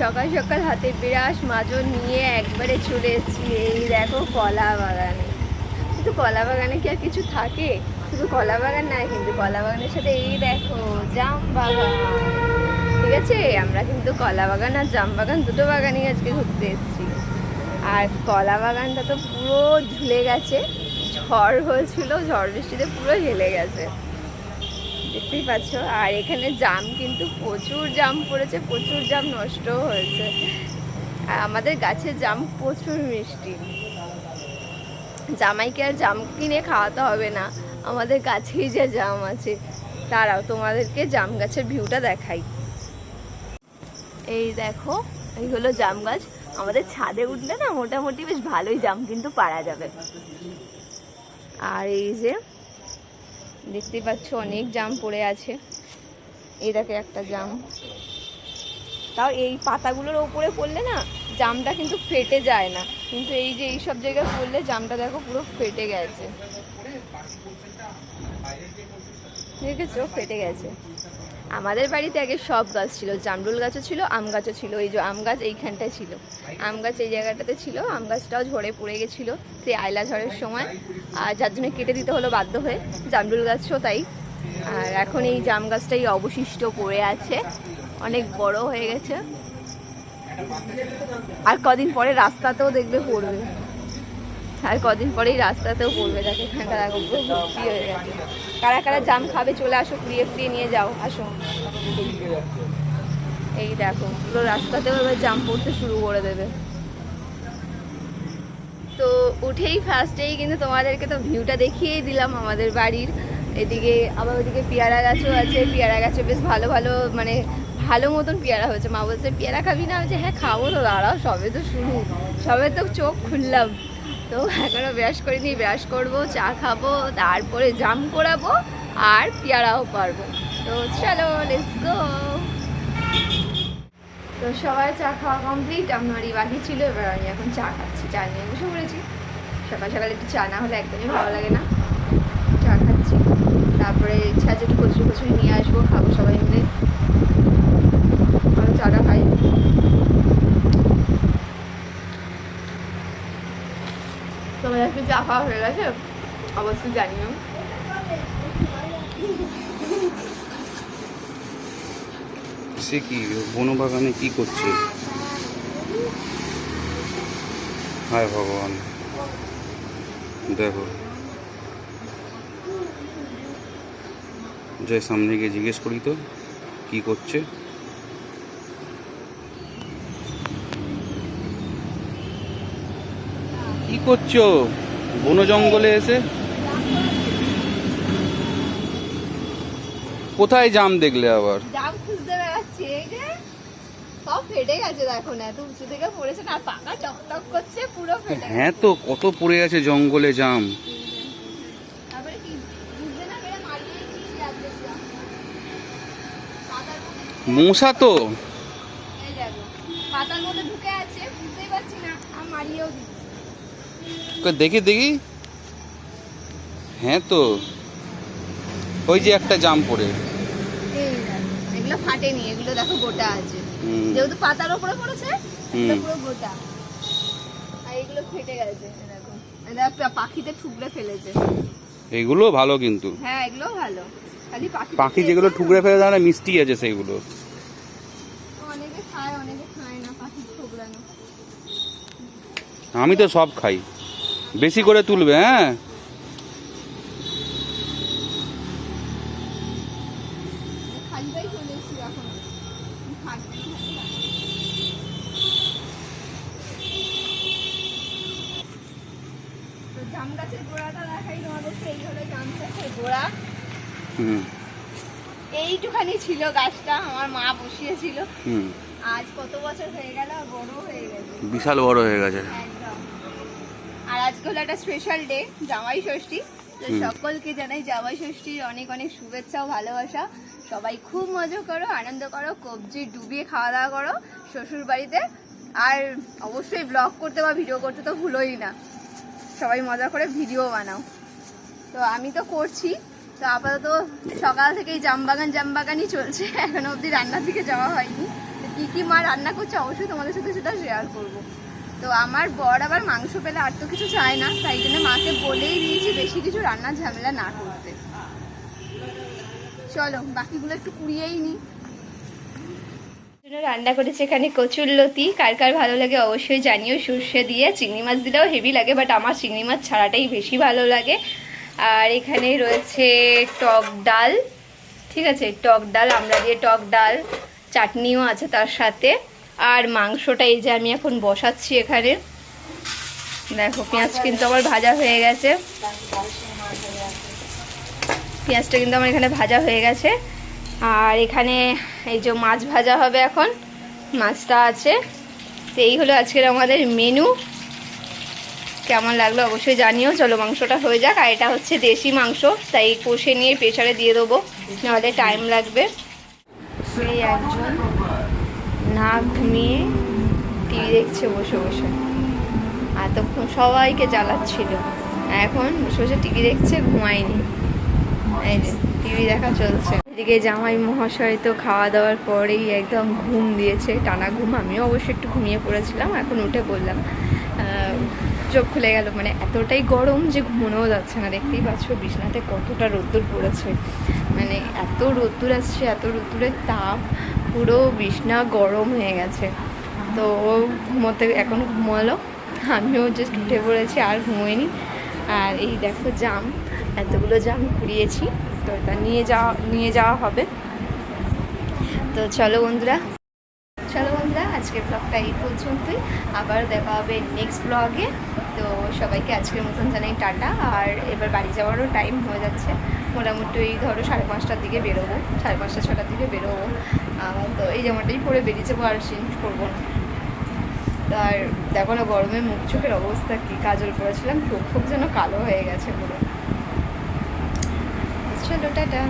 সকাল সকাল হাতে বিরাস মাজন নিয়ে একবারে চলে এসেছি। এই দেখো কলা বাগানে। কিন্তু কলা বাগানে কি আর কিছু থাকে? শুধু কলা বাগান নয় কিন্তু কলা বাগানের সাথে এই দেখো জাম বাগান। ঠিক আছে? আমরা কিন্তু কলা বাগান আর জাম বাগান দুটো বাগানই আজকে ঘুরতে এসেছি। আর কলা বাগানটা তো পুরো ঝুলে গেছে। ঝড় হয়েছিল, ঝড় বৃষ্টিতে পুরো হেলে গেছে। দেখতেই পাচ্ছ। আর এখানে জাম কিন্তু প্রচুর জাম পড়েছে, প্রচুর জাম নষ্ট হয়েছে। আর আমাদের গাছের জাম প্রচুর মিষ্টি। জামাইকে আর জাম কিনে খাওয়াতে হবে না। আমাদের গাছেই যে জাম আছে। তারাও তোমাদেরকে জাম গাছের ভিউটা দেখাই। এই দেখো, এই হলো জাম গাছ। আমাদের ছাদে উঠলে না মোটামুটি বেশ ভালোই জাম কিন্তু পারা যাবে। আর এই যে দেখতেই পাচ্ছ, অনেক জাম পড়ে আছে। দেখে একটা জাম। তাও এই পাতাগুলোর ওপরে পড়লে না জামটা কিন্তু ফেটে যায় না। কিন্তু এই যে এই সব জায়গায় পড়লে জামটা দেখো পুরো ফেটে গেছে। দেখেছ? ফেটে গেছে। আমাদের বাড়িতে আগে সব গাছ ছিল। জামরুল গাছও ছিল, আম গাছও ছিল। এই যে আম গাছ এইখানটায় ছিল। আম গাছ এই জায়গাটাতে ছিল। আম গাছটাও ঝরে পড়ে গেছিল সেই আয়লা ঝড়ের সময়। আর যার জন্য কেটে দিতে হলো বাধ্য হয়ে। জামরুল গাছও তাই। আর এখন এই জাম গাছটাই অবশিষ্ট পড়ে আছে। অনেক বড় হয়ে গেছে। আর কদিন পরে রাস্তাতেও দেখবে পড়বে। আর কদিন পরেই রাস্তাতেও পড়বে, দেখো কারা কারা জাম খাবে, চলে আসো কুড়িয়ে ফুড়িয়ে নিয়ে যাও, আসো। এই দেখো, পুরো রাস্তাতেও এবার জাম পড়তে শুরু করে দেবে। তো উঠেই ফার্স্টেই কিন্তু তোমাদেরকে তো ভিউটা দেখিয়েই দিলাম আমাদের বাড়ির। এদিকে, আবার ওদিকে পেয়ারা গাছও আছে, পেয়ারা গাছে বেশ ভালো ভালো মানে ভালো মতন পেয়ারা হয়েছে। মা বলছে, পেয়ারা খাবি না? বলছে হ্যাঁ খাব তো, দাঁড়াও, সবে তো শুরু। সবে তো চোখ খুললাম। তো এখনও ব্রাশ করিনি, ব্রাশ করব, চা খাব, তারপরে জাম করাবো আর পেয়ারাও পারব। তো চলো গো তো সবাই চা খাওয়া কমপ্লিট আমারই বাকি ছিল, এবার আমি এখন চা খাচ্ছি। চা নিয়ে বসে পড়েছি। সকাল সকাল একটু চা না হলে একদমই ভালো লাগে না। চা খাচ্ছি। তারপরে ইচ্ছা আছে একটু কচুরি কচুরি নিয়ে আসব, খাব সবাই মিলে আমি চাটা খাই তোমার একটু চা খাওয়া হয়ে গেছে। অবশ্যই জানিও সে কি, বনবাগানে কি করছে? হায় ভগবান। দেখো। জয় সামনে গিয়ে জিজ্ঞেস করি তো, কি করছে? কি করছ? বন জঙ্গলে এসে কোথায় জাম দেখলে আবার? জাম খুঁজতে বেড়াচ্ছি এই যে সব ফেটে গেছে দেখো না এত উঁচু থেকে পড়েছে না পাকা টকটক করছে পুরো ফেটে হ্যাঁ তো কত পড়ে আছে জঙ্গলে জাম। মশা তো। পাতার মধ্যে ঢুকে আছে বুঝতেই পারছি না আর মারিয়েও দিচ্ছি। দেখি দেখি। হ্যাঁ তো ওই যে একটা জাম পড়ে। এই দেখো এগুলো ফাটেনি এগুলো দেখো গোটা আছে। যেহেতু পাতার উপরে পড়েছে পুরো গোটা। আর এগুলো ফেটে গেছে দেখো। এই পাখিতে ঠুকরে ফেলেছে। এগুলো ভালো কিন্তু। হ্যাঁ এগুলো ভালো। খালি পাখি পাখি যেগুলো ঠুকরে ফেলে দেয় না মিষ্টি আছে সেইগুলো অনেকে খায় অনেকে খায় না পাখি ঠুকরানো। আমি তো সব খাই। বেশি করে তুলবে হ্যাঁ? জাম গাছের গোড়াটা দেখাই তোমাদেরকে এই হলো জাম গাছের গোড়া হুম। এইটুখানি ছিল গাছটা আমার মা বসিয়েছিল। হুম। আজ কত বছর হয়ে গেল? আর বড় হয়ে গেছে। বিশাল বড় হয়ে গেছে। আর আজকে হলো একটা স্পেশাল ডে জামাই ষষ্ঠী। তো সকলকে জানাই জামাই ষষ্ঠীর অনেক অনেক শুভেচ্ছা ও ভালোবাসা। সবাই খুব মজা করো আনন্দ করো কবজি ডুবিয়ে খাওয়া দাওয়া করো শ্বশুর বাড়িতে। আর অবশ্যই ব্লগ করতে বা ভিডিও করতে তো ভুলোই না। সবাই মজা করে ভিডিও বানাও। তো আমি তো করছি। তো আপাতত সকাল থেকেই জামবাগান জামবাগানই চলছে। এখনও অবধি রান্নার দিকে যাওয়া হয়নি। কী কী মা রান্না করছে অবশ্যই তোমাদের সাথে সেটা শেয়ার করব। তো আমার বর আবার মাংস পেলে আর তো কিছু চায় না, তাই জন্য মাকে বলেই দিয়েছি বেশি কিছু রান্নার ঝামেলা না করতে। চলো, বাকিগুলো একটু কুড়িয়েই নিই জন্য রান্না করেছে এখানে কচুর লতি, কার কার ভালো লাগে অবশ্যই জানিও, সর্ষে দিয়ে চিংড়ি মাছ দিলেও হেভি লাগে বাট আমার চিংড়ি মাছ ছাড়াটাই বেশি ভালো লাগে। আর এখানে রয়েছে টক ডাল, ঠিক আছে? টক ডাল, আমরা দিয়ে টক ডাল, চাটনিও আছে তার সাথে। আর মাংসটা এই যে আমি এখন বসাচ্ছি এখানে। দেখো, পেঁয়াজ কিন্তু আমার ভাজা হয়ে গেছে। পেঁয়াজটা কিন্তু আমার এখানে ভাজা হয়ে গেছে। আর এখানে এই যে মাছ ভাজা হবে এখন, মাছটা আছে। তো এই হলো আজকের আমাদের মেনু কেমন লাগল অবশ্যই জানিও। চলো, মাংসটা হয়ে যাক। আর এটা হচ্ছে দেশি মাংস, তাই কষে নিয়ে প্রেশারে দিয়ে দেবো। নাহলে টাইম লাগবে। এই একজন। না ঘুমিয়ে টিভি দেখছে, বসে বসে। এতক্ষণ সবাইকে জ্বালাচ্ছিল। এখন বসে বসে টিভি দেখছে, ঘুমায়নি। এই টিভি দেখা চলছে। এদিকে জামাই মহাশয় তো খাওয়া দাওয়ার পরেই একদম ঘুম দিয়েছে। টানা ঘুম, আমিও অবশ্যই একটু ঘুমিয়ে পড়েছিলাম, এখন উঠে পড়লাম। চোখ খুলে গেল। মানে এতটাই গরম যে ঘুমোনোও যাচ্ছে না। দেখতেই পাচ্ছ বিছনাতে কতটা রোদ্দুর পড়েছে। মানে এত রোদ্দুর আসছে, এত রোদ্দুরের তাপ। পুরো বিছনা গরম হয়ে গেছে। তো ও ঘুমোতে এখন ঘুমালো। আমিও জাস্ট উঠে পড়েছি, আর ঘুমোইনি। আর এই দেখো জাম, এতগুলো জাম কুড়িয়েছি। তো এটা নিয়ে যাওয়া নিয়ে যাওয়া হবে। তো চলো বন্ধুরা চলো বন্ধুরা, আজকের ব্লগটা এই পর্যন্তই। আবার দেখা হবে নেক্সট ব্লগে তো সবাইকে আজকের মতন জানাই টাটা। আর এবার বাড়ি যাওয়ারও টাইম হয়ে যাচ্ছে। মোটামুটি ধরো সাড়ে পাঁচটার দিকে বেরোবো। সাড়ে পাঁচটা, ছটার দিকে বেরোবো। জামাটাই পরে বেরিয়ে যাব আর চেঞ্জ করব না। আর দেখো না, গরমে মুখ চোখের অবস্থা কি, কাজল পরেছিলাম চোখ ফোক যেন কালো হয়ে গেছে পুরো। চলো টাটা।